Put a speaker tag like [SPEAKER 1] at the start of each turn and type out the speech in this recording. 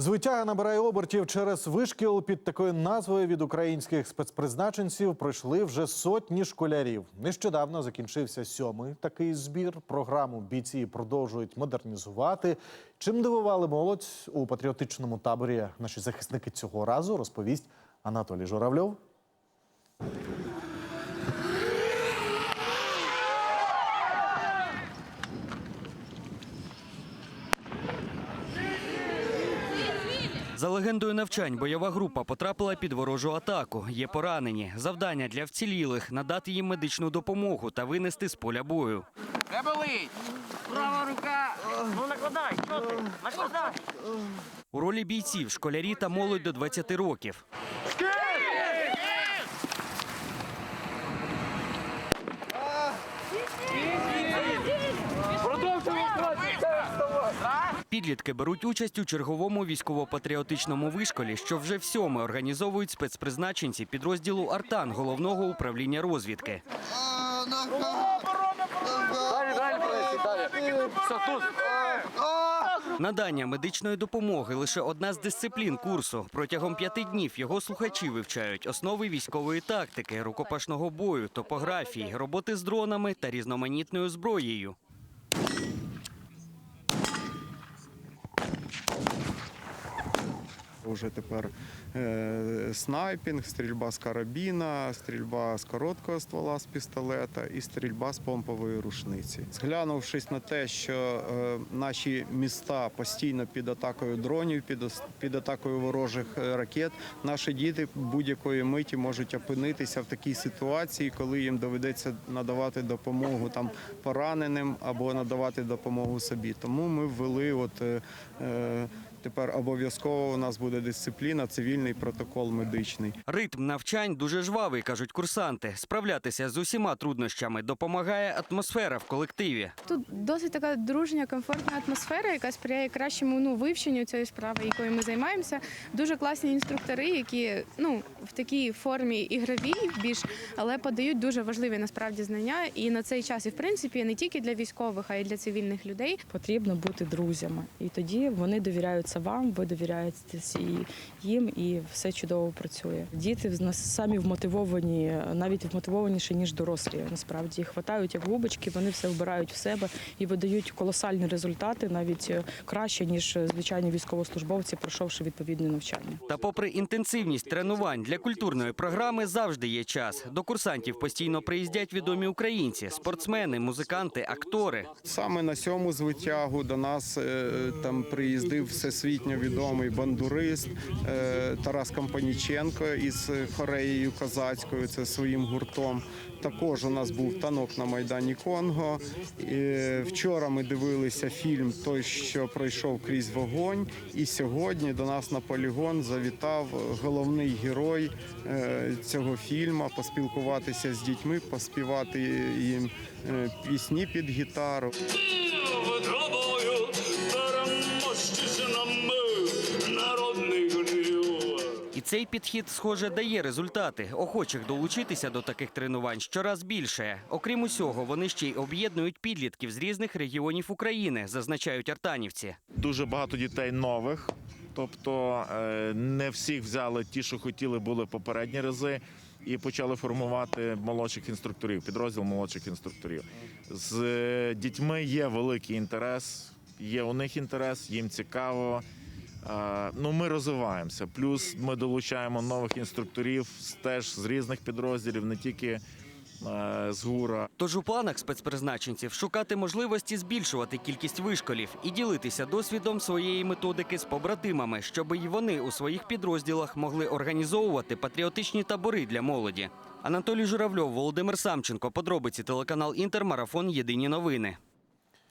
[SPEAKER 1] Звитяга набирає обертів через вишкіл під такою назвою від українських спецпризначенців пройшли вже сотні школярів. Нещодавно закінчився сьомий такий збір. Програму бійці продовжують модернізувати. Чим дивували молодь у патріотичному таборі наші захисники цього разу, розповість Анатолій Журавльов.
[SPEAKER 2] За легендою навчань, бойова група потрапила під ворожу атаку. Є поранені. Завдання для вцілілих надати їм медичну допомогу та винести з поля бою.
[SPEAKER 3] Не болить!
[SPEAKER 4] Права рука. Ну накладай, що ти? Накладай.
[SPEAKER 2] У ролі бійців школярі та молодь до 20 років. Підлітки беруть участь у черговому військово-патріотичному вишколі, що вже всьоме організовують спецпризначенці підрозділу Артан головного управління розвідки. Надання медичної допомоги лише одна з дисциплін курсу. Протягом п'яти днів його слухачі вивчають основи військової тактики, рукопашного бою, топографії, роботи з дронами та різноманітною зброєю.
[SPEAKER 5] Уже тепер е, снайпінг, стрільба з карабіна, стрільба з короткого ствола з пістолета і стрільба з помпової рушниці. Зглянувшись на те, що е, наші міста постійно під атакою дронів, під, атакою ворожих е, ракет, наші діти будь-якої миті можуть опинитися в такій ситуації, коли їм доведеться надавати допомогу там пораненим або надавати допомогу собі. Тому ми ввели от. е, Тепер обов'язково у нас буде дисципліна, цивільний протокол медичний.
[SPEAKER 2] Ритм навчань дуже жвавий, кажуть курсанти. Справлятися з усіма труднощами допомагає атмосфера в колективі.
[SPEAKER 6] Тут досить така дружня, комфортна атмосфера, яка сприяє кращому ну, вивченню цієї справи, якою ми займаємося. Дуже класні інструктори, які ну в такій формі ігровій більш, але подають дуже важливі насправді знання. І на цей час, і в принципі, не тільки для військових, а й для цивільних людей.
[SPEAKER 7] потрібно бути друзями. І тоді вони довіряються вам, ви довіряєтесь і їм, і все чудово працює. Діти в нас самі вмотивовані, навіть вмотивованіші, ніж дорослі. Насправді хватають як губочки, вони все вбирають в себе і видають колосальні результати, навіть краще, ніж звичайні військовослужбовці, пройшовши відповідне навчання.
[SPEAKER 2] Та попри інтенсивність тренувань для культурної програми завжди є час. До курсантів постійно приїздять відомі українці, спортсмени, музиканти, актори.
[SPEAKER 5] Саме на цьому звитягу до нас е, там приїздив всесвітньо відомий бандурист е, Тарас Кампаніченко із хореєю козацькою, це своїм гуртом. Також у нас був танок на Майдані Конго. Вчора ми дивилися фільм Той, що пройшов крізь вогонь. І сьогодні до нас на полігон завітав головний герой е, цього фільму, поспілкуватися з дітьми, поспівати їм е, пісні під гітару.
[SPEAKER 2] І цей підхід, схоже, дає результати. Охочих долучитися до таких тренувань щораз більше. Окрім усього, вони ще й об'єднують підлітків з різних регіонів України, зазначають артанівці.
[SPEAKER 8] дуже багато дітей нових. Тобто е, не всіх взяли ті, що хотіли, були попередні рази, і почали формувати молодших інструкторів, підрозділ молодших інструкторів. З е, дітьми є великий інтерес, є у них інтерес, їм цікаво. Е, Ну, ми розвиваємося. Плюс ми долучаємо нових інструкторів теж з різних підрозділів, не тільки е, з ГУРа.
[SPEAKER 2] Тож у планах спецпризначенців шукати можливості збільшувати кількість вишколів і ділитися досвідом своєї методики з побратимами, щоб і вони у своїх підрозділах могли організовувати патріотичні табори для молоді. Анатолій Журавльов, Володимир Самченко. Подробиці телеканал Інтер. Марафон. Єдині новини.